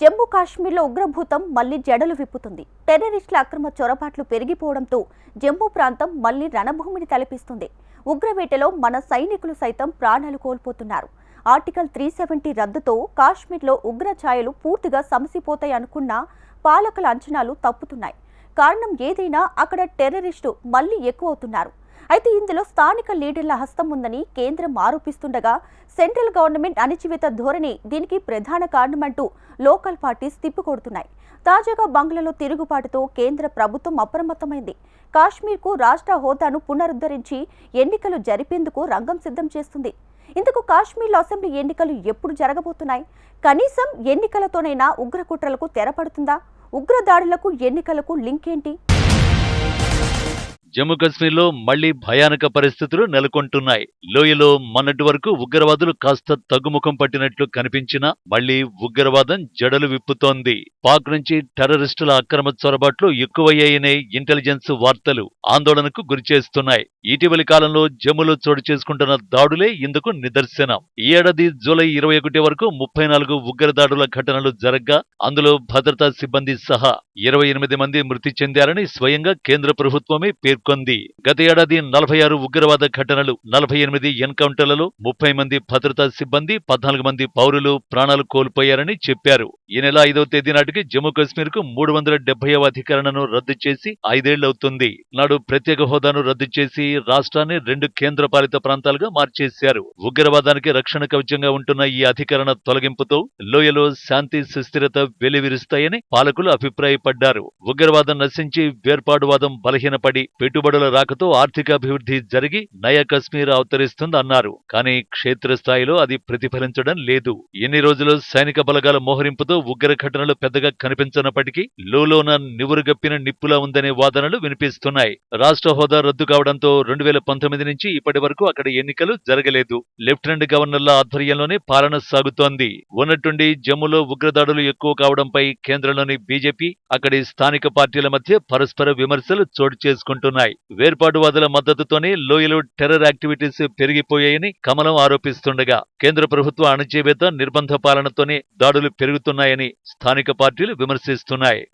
జమ్మూ కాశ్మీర్లో ఉగ్రభూతం మళ్ళీ జడలు విప్పుతుంది. టెర్రరిస్టుల అక్రమ చొరబాట్లు పెరిగిపోవడంతో జమ్మూ ప్రాంతం మళ్ళీ రణభూమిని తలపిస్తుంది. ఉగ్రవేటలో మన సైనికులు సైతం ప్రాణాలు కోల్పోతున్నారు. ఆర్టికల్ త్రీ సెవెంటీ రద్దుతో కాశ్మీర్లో ఉగ్ర ఛాయలు పూర్తిగా సమసిపోతాయి అనుకున్న పాలకుల అంచనాలు తప్పుతున్నాయి. కారణం ఏదైనా అక్కడ టెర్రరిస్టు మళ్ళీ ఎక్కువ అవుతున్నారు అయితే ఇందులో స్థానిక లీడర్ల హస్తం ఉందని కేంద్రం ఆరోపిస్తుండగా సెంట్రల్ గవర్నమెంట్ అణిచివేత ధోరణి దీనికి ప్రధాన కారణమంటూ లోకల్ పార్టీస్ తిప్పికొడుతున్నాయి. తాజాగా బంగ్లాలో తిరుగుబాటుతో కేంద్ర ప్రభుత్వం అప్రమత్తమైంది. కాశ్మీర్కు రాష్ట్ర హోదాను పునరుద్ధరించి ఎన్నికలు జరిపేందుకు రంగం సిద్ధం చేస్తుంది. ఇందుకు కాశ్మీర్లో అసెంబ్లీ ఎన్నికలు ఎప్పుడు జరగబోతున్నాయి? కనీసం ఎన్నికలతోనైనా ఉగ్రకుట్రలకు తెరపడుతుందా? ఉగ్రదాడులకు ఎన్నికలకు లింక్ ఏంటి జమ్మూ కాశ్మీర్లో మళ్ళీ భయానక పరిస్థితులు నెలకొంటున్నాయి. లోయలో మొన్నటి వరకు ఉగ్రవాదులు కాస్త తగ్గుముఖం పట్టినట్లు కనిపించినా మళ్ళీ ఉగ్రవాదం జడలు విప్పుతోంది. పాక్ నుంచి టెర్రరిస్టుల అక్రమ చొరబాట్లు ఎక్కువయ్యాయనే ఇంటెలిజెన్స్ వార్తలు ఆందోళనకు గురిచేస్తున్నాయి ఇటీవలి కాలంలో జమ్మూలో చోటు చేసుకుంటున్న దాడులే ఇందుకు నిదర్శనం. ఈ ఏడాది జూలై ఇరవై ఒకటి వరకు ముప్పై నాలుగు ఉగ్రదాడుల ఘటనలు జరగ్గా అందులో భద్రతా సిబ్బంది సహా ఇరవై ఎనిమిది మంది మృతి చెందారని స్వయంగా కేంద్ర ప్రభుత్వమే పేర్కొంది గత ఏడాది నలభై ఆరు ఉగ్రవాద ఘటనలు నలభై ఎనిమిది ఎన్కౌంటర్లలో ముప్పై మంది భద్రతా సిబ్బంది పద్నాలుగు మంది పౌరులు ప్రాణాలు కోల్పోయారని చెప్పారు. ఈ నెల ఐదవ తేదీ నాటికి జమ్మూ కాశ్మీర్కు మూడు వందల డెబ్బైవ అధికరణను రద్దు చేసి ఐదేళ్ళవుతుంది. నాడు ప్రత్యేక హోదాను రద్దు చేసి రాష్ట్రాన్ని రెండు కేంద్రపాలిత ప్రాంతాలుగా మార్చేశారు. ఉగ్రవాదానికి రక్షణ కవచంగా ఉంటున్న ఈ అధికరణ తొలగింపుతో లోయలో శాంతి సుస్థిరత వెలివిరుస్తాయని పాలకులు అభిప్రాయపడ్డారు. ఉగ్రవాదం నశించి వేర్పాటువాదం బలహీనపడి పెట్టుబడుల రాకతో ఆర్థికాభివృద్ధి జరిగి నయా కశ్మీర్ అవతరిస్తుంది అన్నారు. కానీ క్షేత్రస్థాయిలో అది ప్రతిఫలించడం లేదు. ఎన్ని రోజులు సైనిక బలగాల మోహరింపుతో ఉగ్ర ఘటనలు పెద్దగా కనిపించనప్పటికీ లోలోన నివురుగప్పిన నిప్పులా ఉందనే వాదనలు వినిపిస్తున్నాయి. రాష్ట్ర హోదా రద్దు కావడంతో రెండు వేల పంతొమ్మిది నుంచి ఇప్పటి వరకు అక్కడ ఎన్నికలు జరగలేదు. లెఫ్టినెంట్ గవర్నర్ల ఆధ్వర్యంలోనే పాలన సాగుతోంది. ఉన్నట్టుండి జమ్మూలో ఉగ్రదాడులు ఎక్కువ కావడంపై కేంద్రంలోని బీజేపీ అక్కడి స్థానిక పార్టీల మధ్య పరస్పర విమర్శలు చోటు చేసుకుంటున్నాయి. వేర్పాటువాదుల మద్దతుతోనే లోయలో టెర్రర్ యాక్టివిటీస్ పెరిగిపోయాయని కమలం ఆరోపిస్తుండగా కేంద్ర ప్రభుత్వ అణచివేత నిర్బంధ పాలనతోనే దాడులు పెరుగుతున్నాయని స్థానిక పార్టీలు విమర్శిస్తున్నాయి.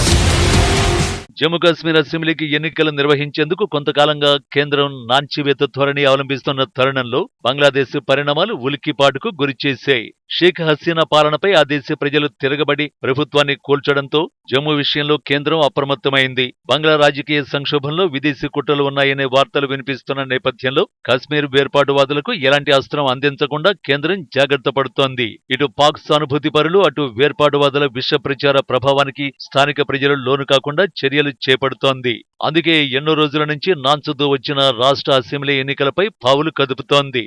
జమ్మూ కాశ్మీర్ అసెంబ్లీకి ఎన్నికలు నిర్వహించేందుకు కొంతకాలంగా కేంద్రం నాంచివేత ధోరణి అవలంబిస్తున్న తరుణంలో బంగ్లాదేశ్ పరిణామాలు ఉలిక్కిపాటుకు గురిచేశాయి. షేక్ హసీనా పాలనపై ఆ దేశ ప్రజలు తిరగబడి ప్రభుత్వాన్ని కూల్చడంతో జమ్మూ విషయంలో కేంద్రం అప్రమత్తమైంది. బంగ్లా రాజకీయ సంక్షోభంలో విదేశీ కుట్రలు ఉన్నాయనే వార్తలు వినిపిస్తున్న నేపథ్యంలో కాశ్మీర్ వేర్పాటువాదులకు ఎలాంటి అస్త్రం అందించకుండా కేంద్రం జాగ్రత్త పడుతోంది. ఇటు పాక్ సానుభూతి పరులు అటు వేర్పాటువాదుల విష ప్రచార ప్రభావానికి స్థానిక ప్రజలు లోను కాకుండా చర్యలు చేపడుతోంది. అందుకే ఎన్నో రోజుల నుంచి నాంచుతూ వచ్చిన రాష్ట్ర అసెంబ్లీ ఎన్నికలపై పావులు కదుపుతోంది.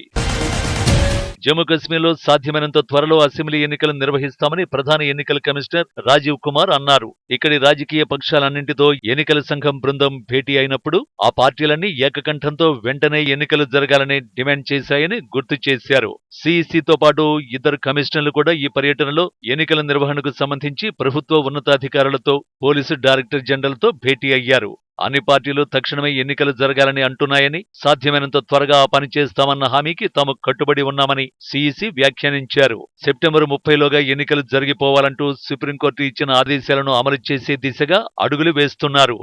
జమ్మూ కశ్మీర్లో సాధ్యమైనంత త్వరలో అసెంబ్లీ ఎన్నికలు నిర్వహిస్తామని ప్రధాన ఎన్నికల కమిషనర్ రాజీవ్ కుమార్ అన్నారు. ఇక్కడి రాజకీయ పక్షాలన్నింటితో ఎన్నికల సంఘం బృందం భేటీ అయినప్పుడు ఆ పార్టీలన్నీ ఏకకంఠంతో వెంటనే ఎన్నికలు జరగాలని డిమాండ్ చేశాయని గుర్తు చేశారు. సిఇసితో పాటు ఇద్దరు కమిషనర్లు కూడా ఈ పర్యటనలో ఎన్నికల నిర్వహణకు సంబంధించి ప్రభుత్వ ఉన్నతాధికారులతో పోలీసు డైరెక్టర్ జనరల్తో భేటీ అయ్యారు. అన్ని పార్టీలు తక్షణమే ఎన్నికలు జరగాలని అంటున్నాయని సాధ్యమైనంత త్వరగా ఆ పని చేస్తామన్న హామీకి తాము కట్టుబడి ఉన్నామని సీఈసీ వ్యాఖ్యానించారు. సెప్టెంబర్ ముప్పైలోగా ఎన్నికలు జరిగిపోవాలంటూ సుప్రీంకోర్టు ఇచ్చిన ఆదేశాలను అమలు చేసే దిశగా అడుగులు వేస్తున్నారు.